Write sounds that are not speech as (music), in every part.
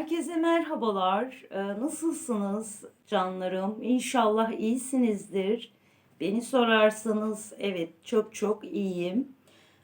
Herkese merhabalar. Ee, Nasılsınız canlarım? İnşallah iyisinizdir. Beni sorarsanız evet çok çok iyiyim.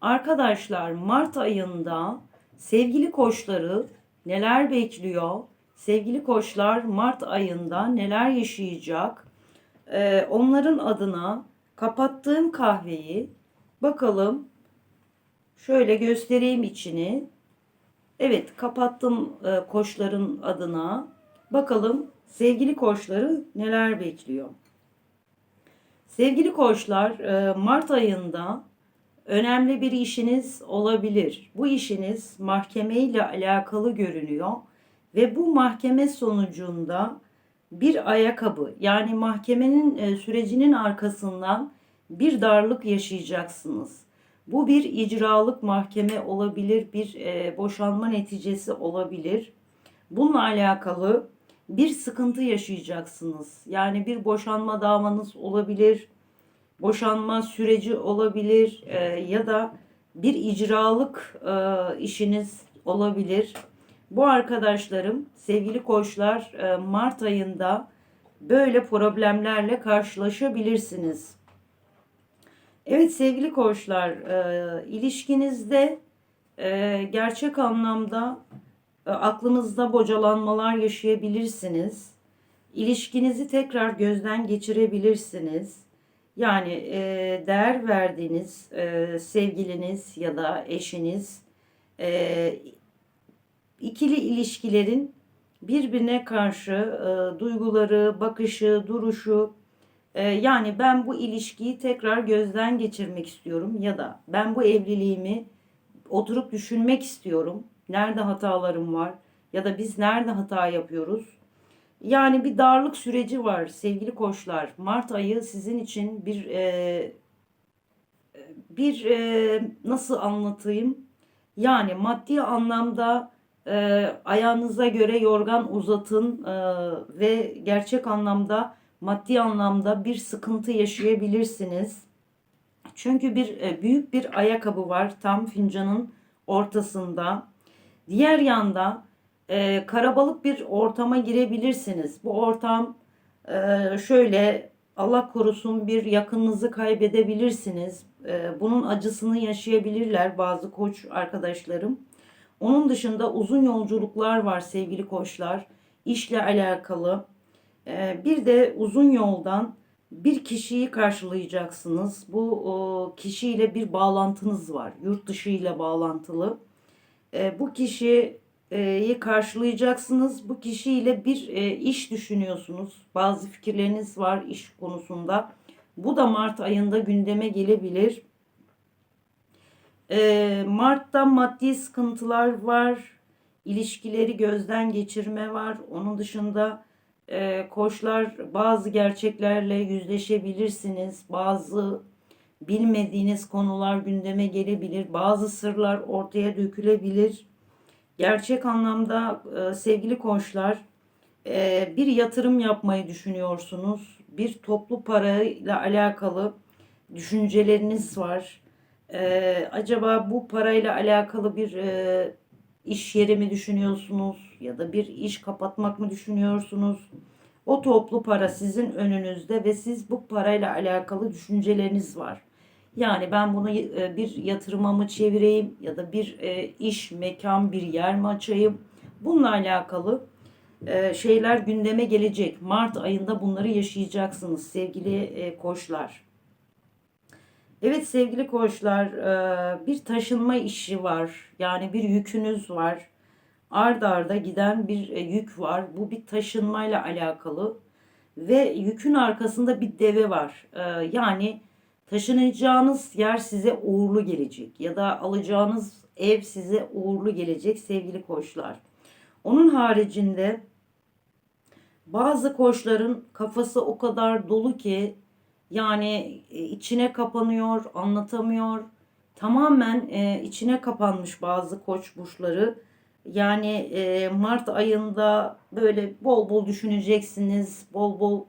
Arkadaşlar Mart ayında sevgili koçları neler bekliyor? Sevgili koçlar Mart ayında neler yaşayacak? Ee, Onların adına kapattığım kahveyi bakalım şöyle göstereyim içini. Evet kapattım e, koçların adına. Bakalım sevgili koçları neler bekliyor. Sevgili koçlar e, Mart ayında önemli bir işiniz olabilir. Bu işiniz mahkeme ile alakalı görünüyor ve bu mahkeme sonucunda bir ayakkabı yani mahkemenin e, sürecinin arkasından bir darlık yaşayacaksınız. Bu bir icralık mahkeme olabilir, bir e, boşanma neticesi olabilir. Bununla alakalı bir sıkıntı yaşayacaksınız. Yani bir boşanma davanız olabilir, boşanma süreci olabilir e, ya da bir icralık e, işiniz olabilir. Bu arkadaşlarım, sevgili koçlar, e, Mart ayında böyle problemlerle karşılaşabilirsiniz. Evet sevgili koçlar, e, ilişkinizde e, gerçek anlamda e, aklınızda bocalanmalar yaşayabilirsiniz. İlişkinizi tekrar gözden geçirebilirsiniz. Yani e, değer verdiğiniz e, sevgiliniz ya da eşiniz e, ikili ilişkilerin birbirine karşı e, duyguları, bakışı, duruşu yani ben bu ilişkiyi tekrar gözden geçirmek istiyorum ya da ben bu evliliğimi oturup düşünmek istiyorum. Nerede hatalarım var ya da biz nerede hata yapıyoruz? Yani bir darlık süreci var sevgili koçlar. Mart ayı sizin için bir e, bir e, nasıl anlatayım? Yani maddi anlamda e, ayağınıza göre yorgan uzatın e, ve gerçek anlamda maddi anlamda bir sıkıntı yaşayabilirsiniz. Çünkü bir e, büyük bir ayakkabı var tam fincanın ortasında. Diğer yanda e, karabalık bir ortama girebilirsiniz. Bu ortam e, şöyle Allah korusun bir yakınınızı kaybedebilirsiniz. E, bunun acısını yaşayabilirler bazı koç arkadaşlarım. Onun dışında uzun yolculuklar var sevgili koçlar. İşle alakalı bir de uzun yoldan bir kişiyi karşılayacaksınız. Bu kişiyle bir bağlantınız var. Yurt dışı ile bağlantılı. Ee, bu kişiyi karşılayacaksınız. Bu kişiyle bir e, iş düşünüyorsunuz. Bazı fikirleriniz var iş konusunda. Bu da Mart ayında gündeme gelebilir. Ee, Mart'ta maddi sıkıntılar var. İlişkileri gözden geçirme var. Onun dışında e, koçlar bazı gerçeklerle yüzleşebilirsiniz. Bazı bilmediğiniz konular gündeme gelebilir. Bazı sırlar ortaya dökülebilir. Gerçek anlamda e, sevgili koçlar e, bir yatırım yapmayı düşünüyorsunuz. Bir toplu parayla alakalı düşünceleriniz var. E, acaba bu parayla alakalı bir e, iş yeri mi düşünüyorsunuz ya da bir iş kapatmak mı düşünüyorsunuz? O toplu para sizin önünüzde ve siz bu parayla alakalı düşünceleriniz var. Yani ben bunu e, bir yatırıma mı çevireyim ya da bir e, iş, mekan, bir yer mi açayım? Bununla alakalı e, şeyler gündeme gelecek. Mart ayında bunları yaşayacaksınız sevgili koçlar. Evet sevgili koçlar e, bir taşınma işi var. Yani bir yükünüz var. Ard arda giden bir e, yük var. Bu bir taşınmayla alakalı. Ve yükün arkasında bir deve var. E, yani taşınacağınız yer size uğurlu gelecek. Ya da alacağınız ev size uğurlu gelecek sevgili koçlar. Onun haricinde bazı koçların kafası o kadar dolu ki yani e, içine kapanıyor, anlatamıyor. Tamamen e, içine kapanmış bazı koç burçları. Yani e, Mart ayında böyle bol bol düşüneceksiniz. Bol bol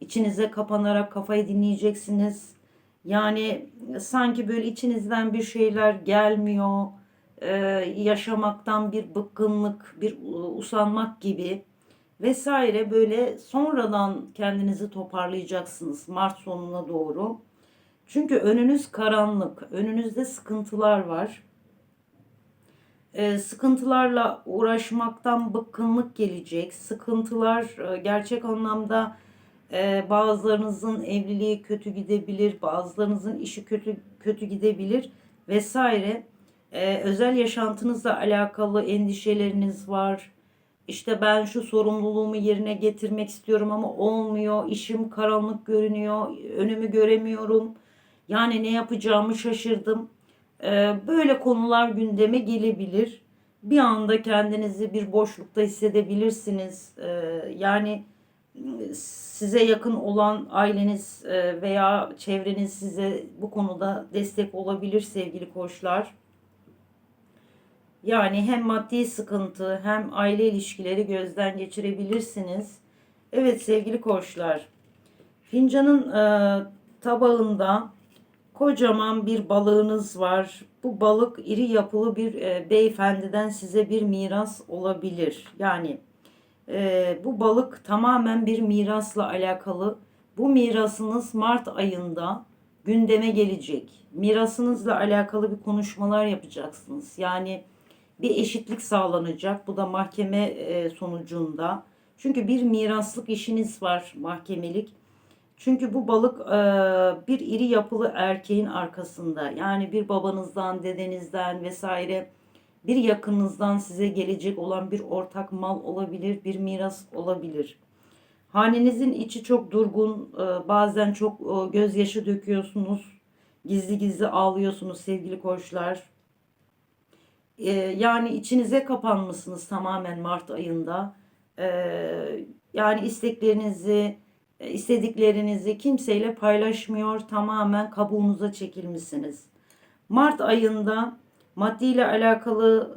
içinize kapanarak kafayı dinleyeceksiniz. Yani sanki böyle içinizden bir şeyler gelmiyor. e, yaşamaktan bir bıkkınlık, bir usanmak gibi vesaire böyle sonradan kendinizi toparlayacaksınız Mart sonuna doğru. Çünkü önünüz karanlık, önünüzde sıkıntılar var. Ee, sıkıntılarla uğraşmaktan bıkkınlık gelecek. Sıkıntılar e, gerçek anlamda e, bazılarınızın evliliği kötü gidebilir, bazılarınızın işi kötü kötü gidebilir vesaire. Ee, özel yaşantınızla alakalı endişeleriniz var. İşte ben şu sorumluluğumu yerine getirmek istiyorum ama olmuyor. İşim karanlık görünüyor. Önümü göremiyorum. Yani ne yapacağımı şaşırdım. Ee, Böyle konular gündeme gelebilir. Bir anda kendinizi bir boşlukta hissedebilirsiniz. Ee, Yani m, size yakın olan aileniz e, veya çevreniz size bu konuda destek olabilir sevgili koçlar. Yani hem maddi sıkıntı hem aile ilişkileri gözden geçirebilirsiniz. Evet sevgili koçlar. Fincanın e, tabağında kocaman bir balığınız var. Bu balık iri yapılı bir e, beyefendiden size bir miras olabilir. Yani e, bu balık tamamen bir mirasla alakalı. Bu mirasınız Mart ayında gündeme gelecek. Mirasınızla alakalı bir konuşmalar yapacaksınız. Yani bir eşitlik sağlanacak. Bu da mahkeme e, sonucunda. Çünkü bir miraslık işiniz var mahkemelik. Çünkü bu balık e, bir iri yapılı erkeğin arkasında. Yani bir babanızdan, dedenizden vesaire bir yakınınızdan size gelecek olan bir ortak mal olabilir, bir miras olabilir. Hanenizin içi çok durgun, e, bazen çok gözyaşı döküyorsunuz, gizli gizli ağlıyorsunuz sevgili koçlar. E, yani içinize kapanmışsınız tamamen Mart ayında. E, yani isteklerinizi, e, istediklerinizi kimseyle paylaşmıyor, tamamen kabuğunuza çekilmişsiniz. Mart ayında maddiyle alakalı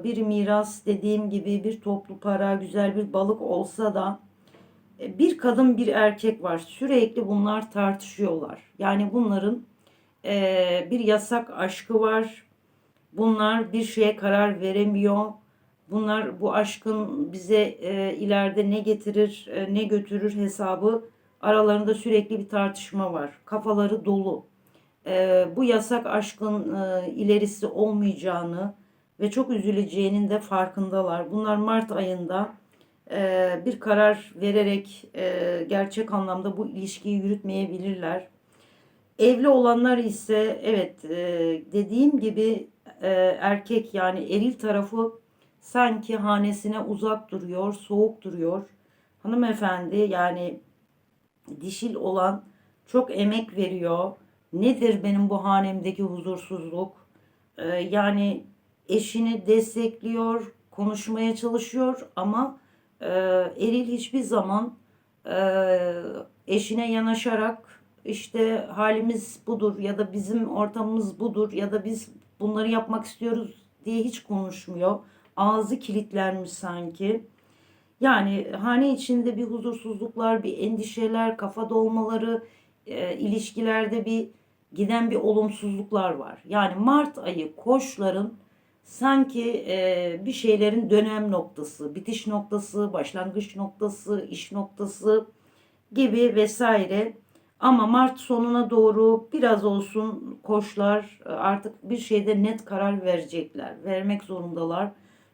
e, bir miras dediğim gibi bir toplu para, güzel bir balık olsa da e, bir kadın bir erkek var. Sürekli bunlar tartışıyorlar. Yani bunların e, bir yasak aşkı var. Bunlar bir şeye karar veremiyor. Bunlar bu aşkın bize e, ileride ne getirir, e, ne götürür hesabı aralarında sürekli bir tartışma var. Kafaları dolu. E, bu yasak aşkın e, ilerisi olmayacağını ve çok üzüleceğinin de farkındalar. Bunlar Mart ayında e, bir karar vererek e, gerçek anlamda bu ilişkiyi yürütmeyebilirler. Evli olanlar ise evet e, dediğim gibi e, erkek yani eril tarafı sanki hanesine uzak duruyor, soğuk duruyor. Hanımefendi yani dişil olan çok emek veriyor. Nedir benim bu hanemdeki huzursuzluk? E, yani eşini destekliyor, konuşmaya çalışıyor ama e, eril hiçbir zaman e, eşine yanaşarak işte halimiz budur ya da bizim ortamımız budur ya da biz bunları yapmak istiyoruz diye hiç konuşmuyor. Ağzı kilitlenmiş sanki. Yani hane içinde bir huzursuzluklar, bir endişeler, kafa dolmaları, e, ilişkilerde bir giden bir olumsuzluklar var. Yani Mart ayı koçların sanki e, bir şeylerin dönem noktası, bitiş noktası, başlangıç noktası, iş noktası gibi vesaire. Ama Mart sonuna doğru biraz olsun koçlar e, artık bir şeyde net karar verecekler. Vermek zorundalar.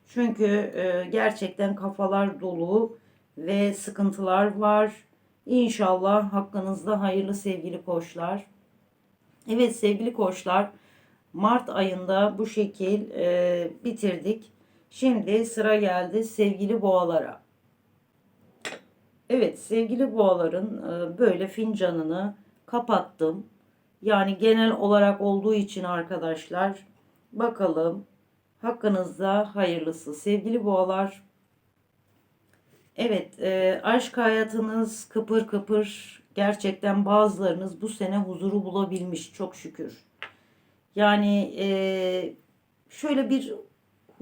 Çünkü e, gerçekten kafalar dolu ve sıkıntılar var. İnşallah hakkınızda hayırlı sevgili koçlar. Evet sevgili koçlar Mart ayında bu şekil e, bitirdik. Şimdi sıra geldi sevgili boğalara. Evet sevgili boğaların e, böyle fincanını kapattım. Yani genel olarak olduğu için arkadaşlar bakalım hakkınızda hayırlısı. Sevgili boğalar evet e, aşk hayatınız kıpır kıpır gerçekten bazılarınız bu sene huzuru bulabilmiş çok şükür. Yani e, şöyle bir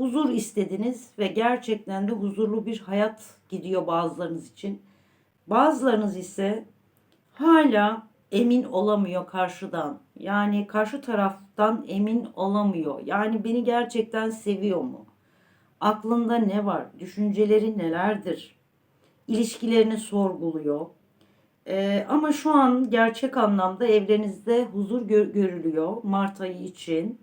huzur istediniz ve gerçekten de huzurlu bir hayat gidiyor bazılarınız için. Bazılarınız ise hala emin olamıyor karşıdan. Yani karşı taraftan emin olamıyor. Yani beni gerçekten seviyor mu? Aklında ne var? Düşünceleri nelerdir? İlişkilerini sorguluyor. Ee, ama şu an gerçek anlamda evlerinizde huzur gö- görülüyor Mart ayı için.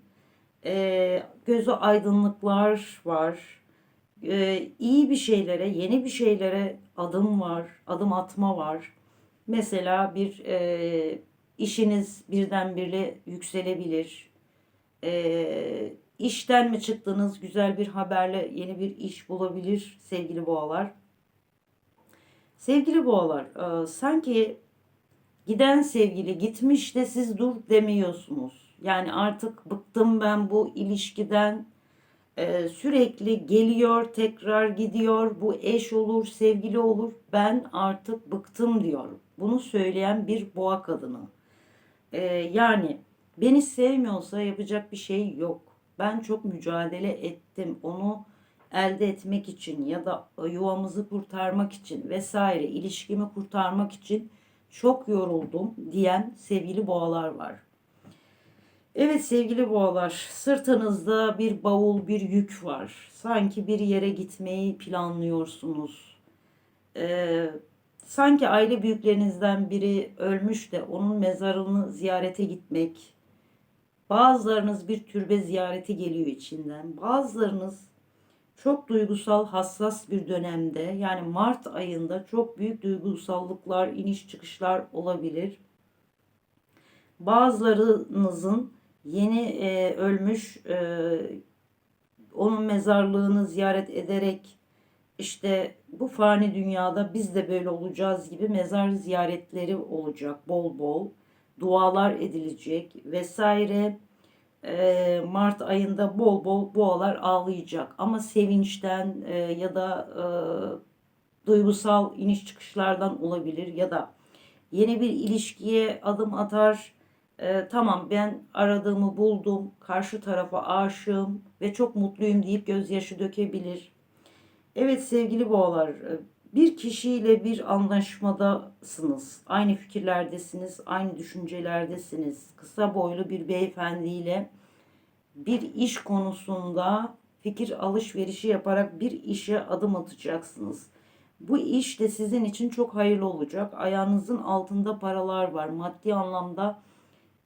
Ee, gözü aydınlıklar var. Ee, iyi bir şeylere, yeni bir şeylere adım var, adım atma var. Mesela bir e, işiniz birdenbire yükselebilir. E, işten mi çıktınız? Güzel bir haberle yeni bir iş bulabilir sevgili boğalar. Sevgili boğalar, e, sanki giden sevgili gitmiş de siz dur demiyorsunuz. Yani artık bıktım ben bu ilişkiden. E, sürekli geliyor, tekrar gidiyor. Bu eş olur, sevgili olur. Ben artık bıktım diyor. Bunu söyleyen bir boğa kadını. E, yani beni sevmiyorsa yapacak bir şey yok. Ben çok mücadele ettim. Onu elde etmek için ya da yuvamızı kurtarmak için vesaire ilişkimi kurtarmak için çok yoruldum diyen sevgili boğalar var. Evet sevgili boğalar, sırtınızda bir bavul, bir yük var. Sanki bir yere gitmeyi planlıyorsunuz. Ee, sanki aile büyüklerinizden biri ölmüş de onun mezarını ziyarete gitmek. Bazılarınız bir türbe ziyareti geliyor içinden. Bazılarınız çok duygusal, hassas bir dönemde yani Mart ayında çok büyük duygusallıklar, iniş çıkışlar olabilir. Bazılarınızın yeni e, ölmüş e, onun mezarlığını ziyaret ederek işte bu fani dünyada biz de böyle olacağız gibi mezar ziyaretleri olacak bol bol. Dualar edilecek vesaire. E, Mart ayında bol bol boğalar ağlayacak. Ama sevinçten e, ya da e, duygusal iniş çıkışlardan olabilir ya da yeni bir ilişkiye adım atar. E, tamam ben aradığımı buldum, karşı tarafa aşığım ve çok mutluyum deyip gözyaşı dökebilir. Evet sevgili boğalar, e, bir kişiyle bir anlaşmadasınız. Aynı fikirlerdesiniz, aynı düşüncelerdesiniz. Kısa boylu bir beyefendiyle bir iş konusunda fikir alışverişi yaparak bir işe adım atacaksınız. Bu iş de sizin için çok hayırlı olacak. Ayağınızın altında paralar var. Maddi anlamda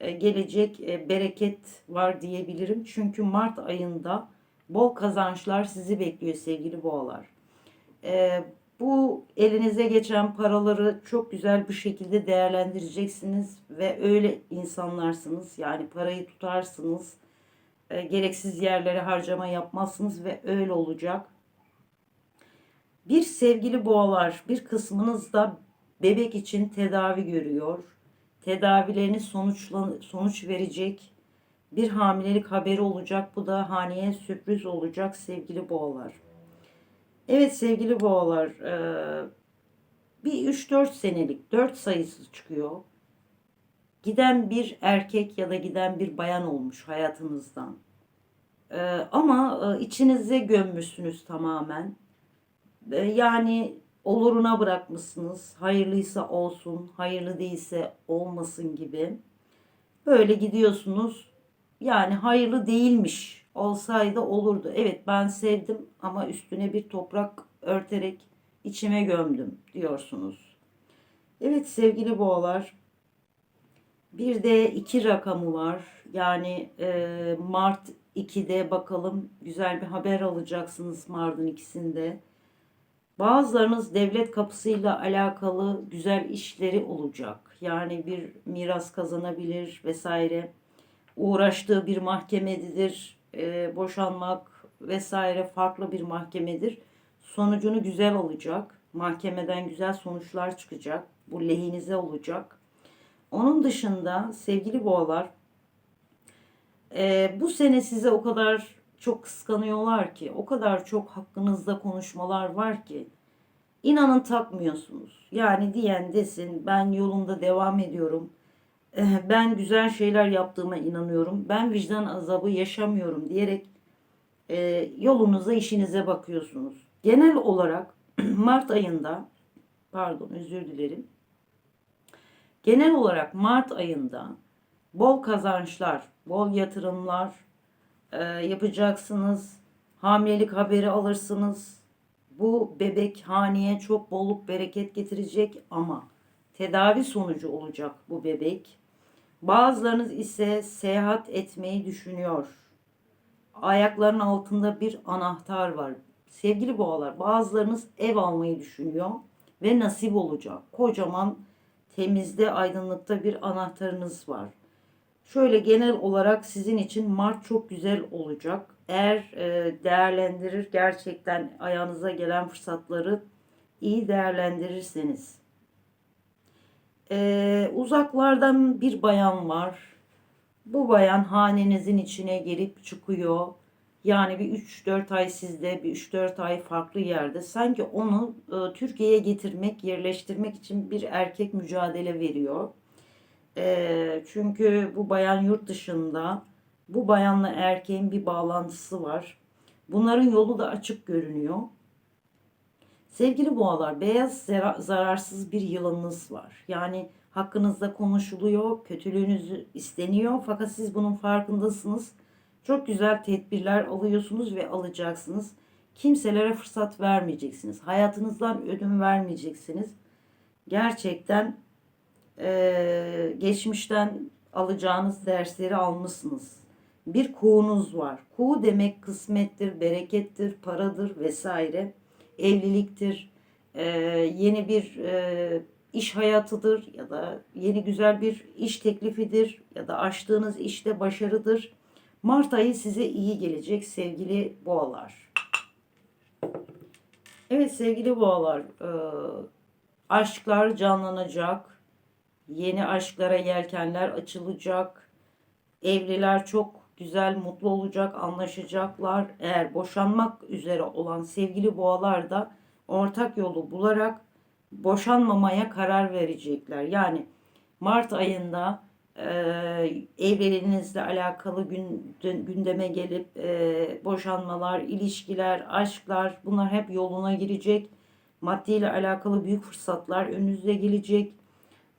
gelecek e, bereket var diyebilirim. Çünkü Mart ayında bol kazançlar sizi bekliyor sevgili boğalar. E, bu elinize geçen paraları çok güzel bir şekilde değerlendireceksiniz ve öyle insanlarsınız. Yani parayı tutarsınız. Gereksiz yerlere harcama yapmazsınız ve öyle olacak. Bir sevgili boğalar bir kısmınız da bebek için tedavi görüyor tedavilerini sonuçlan sonuç verecek bir hamilelik haberi olacak. Bu da haneye sürpriz olacak sevgili boğalar. Evet sevgili boğalar e, bir 3-4 senelik 4 sayısı çıkıyor. Giden bir erkek ya da giden bir bayan olmuş hayatınızdan. E, ama e, içinize gömmüşsünüz tamamen. Yani oluruna bırakmışsınız. Hayırlıysa olsun, hayırlı değilse olmasın gibi. Böyle gidiyorsunuz. Yani hayırlı değilmiş olsaydı olurdu. Evet ben sevdim ama üstüne bir toprak örterek içime gömdüm diyorsunuz. Evet sevgili boğalar bir de iki rakamı var. Yani e, Mart 2'de bakalım güzel bir haber alacaksınız Mart'ın ikisinde. Bazılarınız devlet kapısıyla alakalı güzel işleri olacak. Yani bir miras kazanabilir vesaire. Uğraştığı bir mahkemedir. E, boşanmak vesaire farklı bir mahkemedir. Sonucunu güzel olacak. Mahkemeden güzel sonuçlar çıkacak. Bu lehinize olacak. Onun dışında sevgili boğalar e, bu sene size o kadar çok kıskanıyorlar ki, o kadar çok hakkınızda konuşmalar var ki inanın takmıyorsunuz. Yani diyen desin ben yolumda devam ediyorum. Eh, ben güzel şeyler yaptığıma inanıyorum. Ben vicdan azabı yaşamıyorum diyerek e, yolunuza işinize bakıyorsunuz. Genel olarak (clears throat) Mart ayında pardon özür dilerim. Genel olarak Mart ayında bol kazançlar, bol yatırımlar e, yapacaksınız. Hamilelik haberi alırsınız. Bu bebek haneye çok bolluk bereket getirecek ama tedavi sonucu olacak bu bebek. Bazılarınız ise seyahat etmeyi düşünüyor. Ayaklarının altında bir anahtar var. Sevgili boğalar, bazılarınız ev almayı düşünüyor ve nasip olacak. Kocaman temizde, aydınlıkta bir anahtarınız var. Şöyle genel olarak sizin için Mart çok güzel olacak. Eğer e, değerlendirir gerçekten ayağınıza gelen fırsatları iyi değerlendirirseniz. E, uzaklardan bir bayan var. Bu bayan hanenizin içine gelip çıkıyor. Yani bir 3-4 ay sizde, bir 3-4 ay farklı yerde. Sanki onu e, Türkiye'ye getirmek, yerleştirmek için bir erkek mücadele veriyor. E, çünkü bu bayan yurt dışında. Bu bayanla erkeğin bir bağlantısı var. Bunların yolu da açık görünüyor. Sevgili boğalar, beyaz zara- zararsız bir yılanınız var. Yani hakkınızda konuşuluyor, kötülüğünüzü isteniyor fakat siz bunun farkındasınız. Çok güzel tedbirler alıyorsunuz ve alacaksınız. Kimselere fırsat vermeyeceksiniz. Hayatınızdan ödün vermeyeceksiniz. Gerçekten eee, geçmişten alacağınız dersleri almışsınız. Bir kuğunuz var. Kuğu demek kısmettir, berekettir, paradır vesaire. Evliliktir, eee, yeni bir eee, iş hayatıdır ya da yeni güzel bir iş teklifidir ya da açtığınız işte başarıdır. Mart ayı size iyi gelecek sevgili boğalar. Evet sevgili boğalar, eee, aşklar canlanacak. Yeni aşklara yelkenler açılacak. Evliler çok güzel, mutlu olacak, anlaşacaklar. Eğer boşanmak üzere olan sevgili boğalar da ortak yolu bularak boşanmamaya karar verecekler. Yani Mart ayında e, evliliğinizle alakalı gün, gündeme gelip e, boşanmalar, ilişkiler, aşklar bunlar hep yoluna girecek. Maddi ile alakalı büyük fırsatlar önünüze gelecek.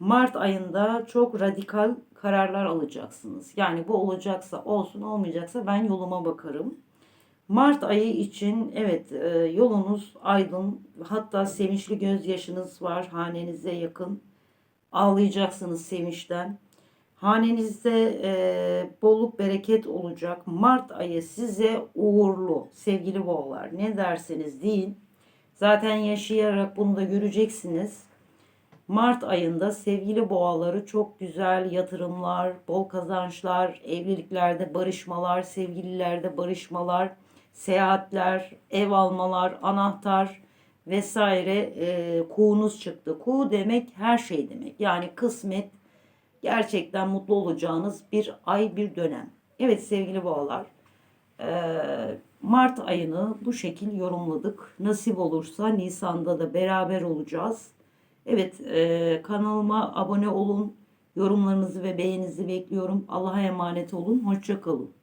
Mart ayında çok radikal kararlar alacaksınız. Yani bu olacaksa olsun, olmayacaksa ben yoluma bakarım. Mart ayı için evet e, yolunuz aydın. Hatta sevinçli gözyaşınız var hanenize yakın. Ağlayacaksınız sevinçten. Hanenizde e, bolluk bereket olacak. Mart ayı size uğurlu sevgili boğalar. Ne derseniz deyin. Zaten yaşayarak bunu da göreceksiniz. Mart ayında sevgili boğaları çok güzel yatırımlar, bol kazançlar, evliliklerde barışmalar, sevgililerde barışmalar, seyahatler, ev almalar, anahtar vesaire e, kuğunuz çıktı. Kuğu demek her şey demek. Yani kısmet gerçekten mutlu olacağınız bir ay bir dönem. Evet sevgili boğalar e, Mart ayını bu şekil yorumladık. Nasip olursa Nisan'da da beraber olacağız. Evet e, kanalıma abone olun. Yorumlarınızı ve beğeninizi bekliyorum. Allah'a emanet olun. Hoşça kalın.